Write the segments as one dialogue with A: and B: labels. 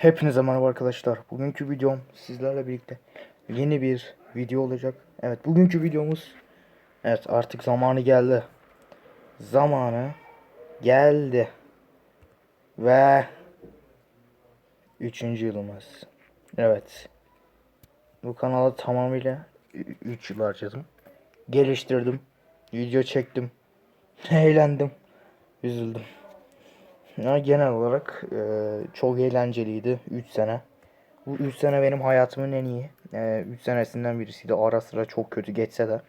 A: Hepinize merhaba arkadaşlar. Bugünkü videom sizlerle birlikte yeni bir video olacak. Evet bugünkü videomuz evet artık zamanı geldi. Zamanı geldi. Ve üçüncü yılımız. Evet. Bu kanala tamamıyla 3 yıl harcadım. Geliştirdim. Video çektim. Eğlendim. Üzüldüm. Ya genel olarak e, çok eğlenceliydi 3 sene. Bu 3 sene benim hayatımın en iyi 3 senesinden birisiydi. Ara sıra çok kötü geçse de.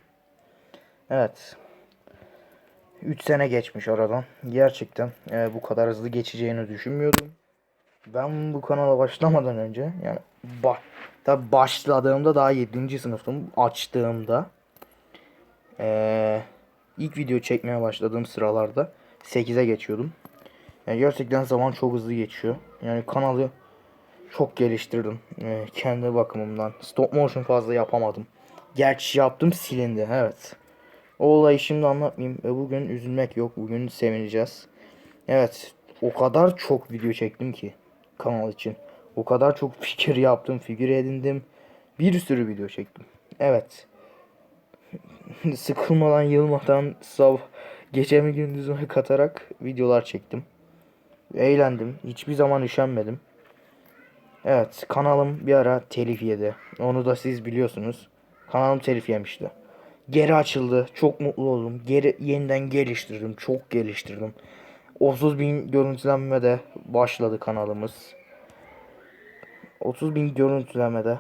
A: Evet. 3 sene geçmiş aradan. Gerçekten e, bu kadar hızlı geçeceğini düşünmüyordum. Ben bu kanala başlamadan önce yani ba tabi başladığımda daha 7. sınıftım. Açtığımda e, ilk video çekmeye başladığım sıralarda 8'e geçiyordum. Yani gerçekten zaman çok hızlı geçiyor. Yani kanalı çok geliştirdim. Ee, kendi bakımımdan. Stop motion fazla yapamadım. Gerçi yaptım silindi. Evet. O olayı şimdi anlatmayayım. Ve bugün üzülmek yok. Bugün sevineceğiz. Evet. O kadar çok video çektim ki. Kanal için. O kadar çok fikir yaptım. Figür edindim. Bir sürü video çektim. Evet. Sıkılmadan, yılmadan, sav gecemi gündüzüme katarak videolar çektim. Eğlendim. Hiçbir zaman üşenmedim. Evet kanalım bir ara telif yedi. Onu da siz biliyorsunuz. Kanalım telif yemişti. Geri açıldı. Çok mutlu oldum. Geri yeniden geliştirdim. Çok geliştirdim. 30 bin görüntülenmede başladı kanalımız. 30 bin görüntülemede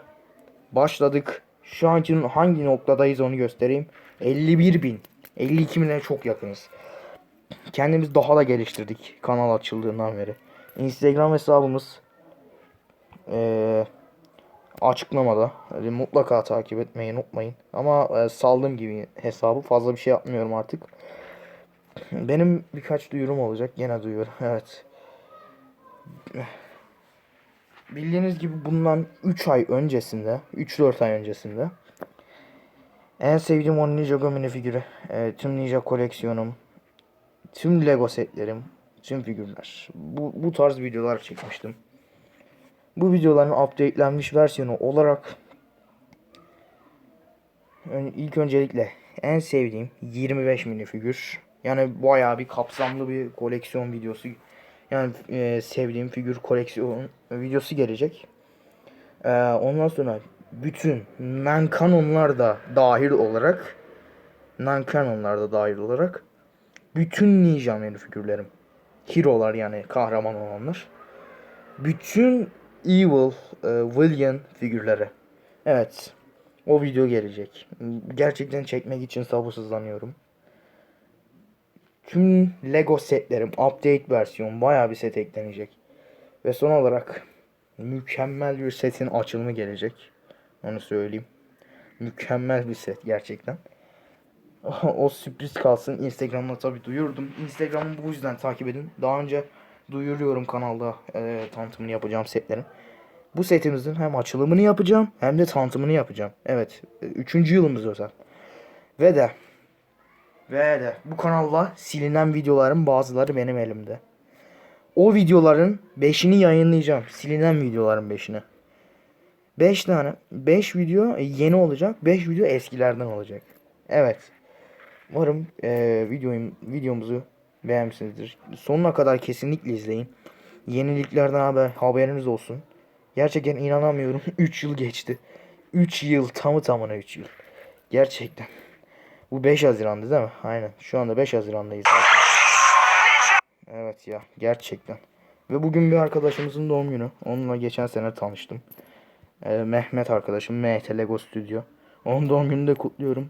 A: başladık. Şu anki hangi noktadayız onu göstereyim. 51 bin. 52 bine çok yakınız. Kendimiz daha da geliştirdik kanal açıldığından beri. Instagram hesabımız eee, açıklamada. Yani mutlaka takip etmeyi unutmayın. Ama e, saldığım gibi hesabı fazla bir şey yapmıyorum artık. Benim birkaç duyurum olacak. Gene duyuyorum. Evet. Bildiğiniz gibi bundan 3 ay öncesinde, 3-4 ay öncesinde en sevdiğim 10 Ninja Go figürü, e, tüm Ninja koleksiyonum, tüm Lego setlerim, tüm figürler. Bu, bu tarz videolar çekmiştim. Bu videoların updatelenmiş versiyonu olarak ilk öncelikle en sevdiğim 25 minifigür. Yani bayağı bir kapsamlı bir koleksiyon videosu. Yani e, sevdiğim figür koleksiyon videosu gelecek. E, ondan sonra bütün non-canonlar da dahil olarak non-canonlar da dahil olarak bütün ninja minifigürlerim. Hero'lar yani kahraman olanlar. Bütün evil, e, villain figürleri. Evet. O video gelecek. Gerçekten çekmek için sabırsızlanıyorum. Tüm Lego setlerim update versiyon bayağı bir set eklenecek. Ve son olarak mükemmel bir setin açılımı gelecek. Onu söyleyeyim. Mükemmel bir set gerçekten. o sürpriz kalsın. Instagram'da tabi duyurdum. Instagram'ı bu yüzden takip edin. Daha önce duyuruyorum kanalda e, tanıtımını yapacağım setlerin. Bu setimizin hem açılımını yapacağım hem de tanıtımını yapacağım. Evet. e, Üçüncü yılımız özel. Ve de ve de bu kanalla silinen videoların bazıları benim elimde. O videoların 5'ini yayınlayacağım. Silinen videoların 5'ini. 5 tane. 5 video yeni olacak. 5 video eskilerden olacak. Evet. Umarım eee videoyu, videomuzu beğenmişsinizdir. Sonuna kadar kesinlikle izleyin. Yeniliklerden haber, haberiniz olsun. Gerçekten inanamıyorum. 3 yıl geçti. 3 yıl tamı tamına 3 yıl. Gerçekten. Bu 5 Haziran'dı değil mi? Aynen. Şu anda 5 Haziran'dayız. Evet ya. Gerçekten. Ve bugün bir arkadaşımızın doğum günü. Onunla geçen sene tanıştım. Ee, Mehmet arkadaşım. MT Lego Studio. Onun doğum gününü de kutluyorum.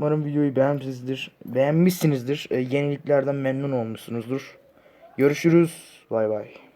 A: Umarım videoyu beğenmişsinizdir. Beğenmişsinizdir. Ee, yeniliklerden memnun olmuşsunuzdur. Görüşürüz. Bay bay.